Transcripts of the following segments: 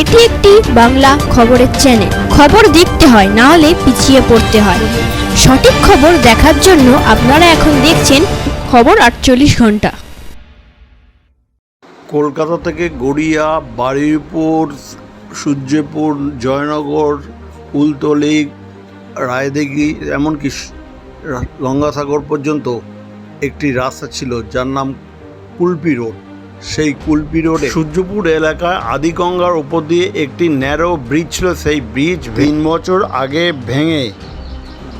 এটি একটি বাংলা খবরের চ্যানেল খবর দেখতে হয়, না হলে পিছিয়ে পড়তে হয়। সঠিক খবর দেখার জন্য আপনারা এখন দেখছেন খবর আটচল্লিশ ঘণ্টা। কলকাতা থেকে গড়িয়া, বারুইপুর, সূর্যপুর, জয়নগর কুলতলি রায়দিঘি এমনকি গঙ্গাসাগর পর্যন্ত একটি রাস্তা ছিল যার নাম কুলপি রোড। সেই কুলপি রোডে। সূর্যপুর এলাকায় আদিগঙ্গার উপর দিয়ে একটি ন্যারো ব্রিজ ছিল। সেই ব্রিজ তিন বছর আগে ভেঙে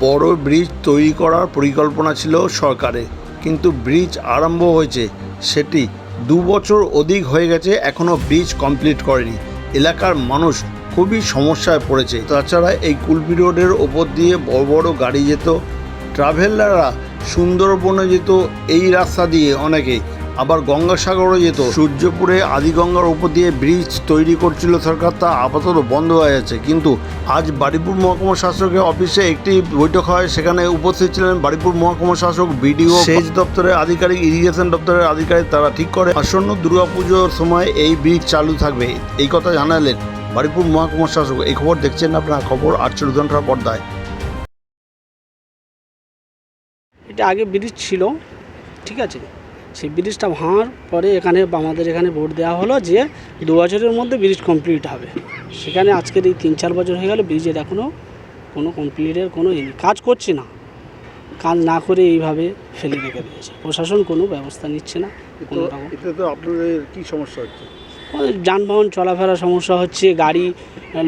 বড় ব্রিজ তৈরি করার পরিকল্পনা ছিল সরকারের। কিন্তু ব্রিজ আরম্ভ হয়েছে, সেটি দু বছর অধিক হয়ে গেছে এখনও ব্রিজ কমপ্লিট করেনি। এলাকার মানুষ খুবই সমস্যায় পড়েছে। তাছাড়া এই কুলপি রোডের ওপর দিয়ে বড় বড় গাড়ি যেত। ট্রাভেলাররা সুন্দরবনে যেত, এই রাস্তা দিয়ে অনেকে আবার গঙ্গাসাগরও যেত। সূর্যপুরে আদিগঙ্গার উপর দিয়ে ব্রিজ তৈরি করছিল সরকার, তা আপাতত বন্ধ হয়ে যাচ্ছে কিন্তু আজ বাড়িপুর মহকুমা শাসকের অফিসে একটি বৈঠক হয়। সেখানে উপস্থিত ছিলেন বাড়িপুর মহকুমা শাসক, বিডিও, সেচ দপ্তরের আধিকারিক, ইরিগেশন দপ্তরের আধিকারিক তারা ঠিক করে। আসন্ন দুর্গাপুজোর সময় এই ব্রিজ চালু থাকবে। এই কথা জানালেন বাড়িপুর মহকুমা শাসক। এই খবর দেখছেন আপনার। খবর আটচল্লিশ ঘণ্টার পর্দায়। এটা আগে ব্রিজ ছিল, ঠিক আছে? সেই ব্রিজটা ভাঙার পরে এখানে আমাদের এখানে ভোট দেওয়া হলো যে দু বছরের মধ্যে ব্রিজ কমপ্লিট হবে। সেখানে আজকের এই তিন চার বছর হয়ে গেল ব্রিজের এখনও কোনো কমপ্লিটের কোনো কাজ করছে না। কাজ না করে এইভাবে ফেলে রেখে দিয়েছে। প্রশাসন কোনো ব্যবস্থা নিচ্ছে না। কোনো রকম এতে তো আপনাদের কি সমস্যা হচ্ছে? যানবাহন চলাফেরার সমস্যা হচ্ছে। গাড়ি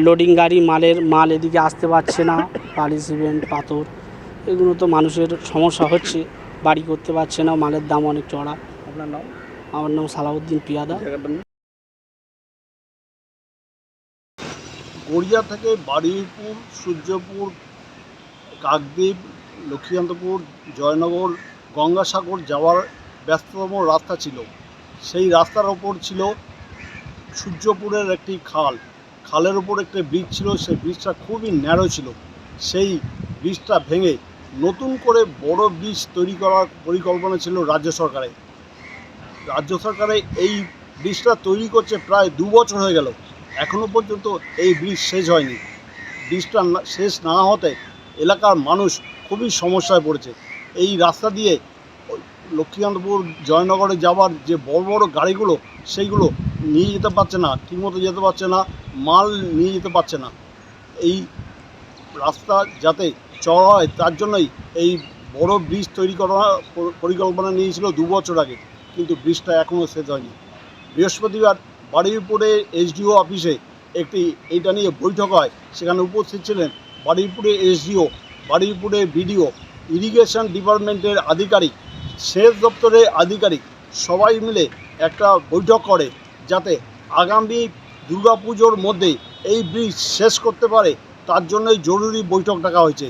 লোডিং গাড়ি মালের মাল এদিকে আসতে পারছে না। সিমেন্ট পাথর এগুলো তো মানুষের সমস্যা হচ্ছে। বাড়ি করতে পারছে না মালের দাম অনেক চড়া। আপনার নাম? আমার নাম সালাউদ্দিন পিয়াদা। গড়িয়া থেকে বারুইপুর সূর্যপুর কাকদ্বীপ লক্ষ্মীকান্তপুর জয়নগর গঙ্গাসাগর যাওয়ার ব্যস্ততম রাস্তা ছিল। সেই রাস্তার ওপর ছিল সূর্যপুরের একটি খাল। খালের ওপর একটি ব্রিজ ছিল সেই ব্রিজটা খুবই ন্যারো ছিল। সেই ব্রিজটা ভেঙে নতুন করে বড় ব্রিজ তৈরি করার পরিকল্পনা ছিল রাজ্য সরকারের। রাজ্য সরকারে এই ব্রিজটা তৈরি করছে প্রায় দু বছর হয়ে গেল। এখনও পর্যন্ত এই ব্রিজ শেষ হয়নি। ব্রিজটা শেষ না হতে এলাকার মানুষ খুবই সমস্যায় পড়েছে। এই রাস্তা দিয়ে লক্ষ্মীকান্তপুর জয়নগরে যাওয়ার যে বড় বড় গাড়িগুলো, সেইগুলো নিয়ে যেতে পারছে না, ঠিকমতো যেতে পারছে না, মাল নিয়ে যেতে পারছে না। এই রাস্তা যাতে চড়া হয়, তার জন্যই এই বড় ব্রিজ তৈরি করা, পরিকল্পনা নিয়েছিল দু বছর আগে, কিন্তু ব্রিজটা এখনও শেষ হয়নি। বৃহস্পতিবার বারুইপুরে এসডিও অফিসে একটি এইটা নিয়ে বৈঠক হয়, সেখানে উপস্থিত ছিলেন বারুইপুরে এসডিও, বারুইপুরে বিডিও, ইরিগেশন ডিপার্টমেন্টের আধিকারিক, সেচ দপ্তরের আধিকারিক, সবাই মিলে একটা বৈঠক করে, যাতে আগামী দুর্গাপুজোর মধ্যে এই ব্রিজ শেষ করতে পারে, তার জন্যই জরুরি বৈঠক ডাকা হয়েছে।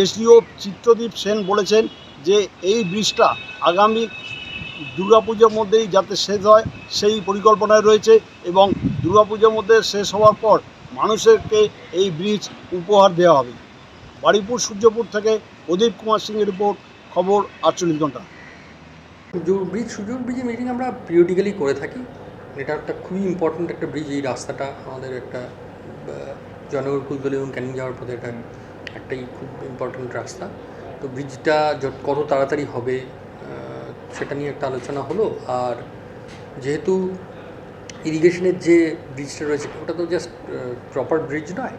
এসডিও চিত্রদীপ সেন বলেছেন যে এই ব্রিজটা আগামী দুর্গাপুজোর মধ্যেই যাতে শেষ হয়, সেই পরিকল্পনায় রয়েছে এবং দুর্গাপুজোর মধ্যে শেষ হওয়ার পর মানুষেরকে এই ব্রিজ উপহার দেওয়া হবে। বাড়িপুর, সূর্যপুর থেকে প্রদীপ কুমার সিংয়ের রিপোর্ট, খবর আটচল্লিশ ঘণ্টা। ব্রিজ সুযোগ ব্রিজের মিটিং আমরা পিরিয়ডিক্যালি করে থাকি। এটা একটা খুবই ইম্পর্ট্যান্ট একটা ব্রিজ, এই রাস্তাটা আমাদের একটা জয়নগর কুলতলি এবং ক্যানিং যাওয়ার পথে এটা একটাই খুব ইম্পর্ট্যান্ট রাস্তা। তো ব্রিজটা যত কত তাড়াতাড়ি হবে সেটা নিয়ে একটা আলোচনা হলো। আর যেহেতু ইরিগেশনের যে ব্রিজটা রয়েছে, ওটা তো জাস্ট প্রপার ব্রিজ নয়,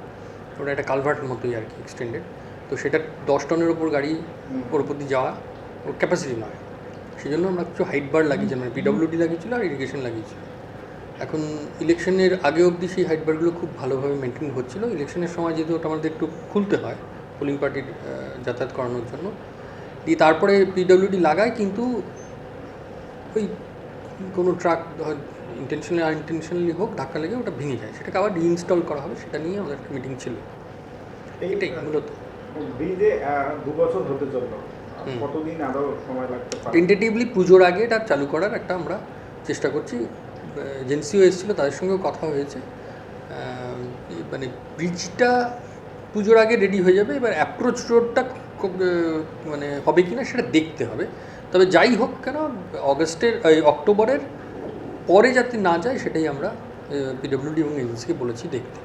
ওটা একটা কালভার্টের মতোই আর কি এক্সটেন্ডেড তো সেটা দশ টনের ওপর গাড়ি ওর দিয়ে যাওয়া ওর ক্যাপাসিটি নয়। সেই জন্য আমরা কিছু হাইট বার লাগিয়েছি মানে পিডব্লিউডি লাগিয়েছিল আর ইরিগেশন লাগিয়েছিল। এখন ইলেকশনের আগে অবধি সেই হাইটবারগুলো খুব ভালোভাবে মেনটেন হচ্ছিল। ইলেকশনের সময় যেহেতু ওটা আমাদের একটু খুলতে হয় পোলিং পার্টির যাতায়াত করানোর জন্য। দিয়ে তারপরে পিডব্লিউডি লাগায় কিন্তু ওই কোনো ট্রাক ইন্টেনশনালি আনইনটেনশনালি হোক ধাক্কা লেগে ওটা ভেঙে যায়। সেটাকে আবার রিইনস্টল করা হবে সেটা নিয়ে আমাদের একটা মিটিং ছিল। এটাই মূলত। ব্রিজে দু বছর হতে চলল কতদিন আরও সময় লাগতে পারে? টেন্টেটিভলি পুজোর আগে এটা চালু করার একটা আমরা চেষ্টা করছি। এজেন্সিও এসেছিল, তাদের সঙ্গেও কথা হয়েছে। মানে ব্রিজটা পুজোর আগে রেডি হয়ে যাবে, এবার অ্যাপ্রোচ রোডটা মানে হবে কি না সেটা দেখতে হবে। তবে যাই হোক কেন অগস্টের অক্টোবরের পরে যাতে না যায়, সেটাই আমরা পিডব্লিউডি এবং এজেন্সিকে বলেছি দেখতে।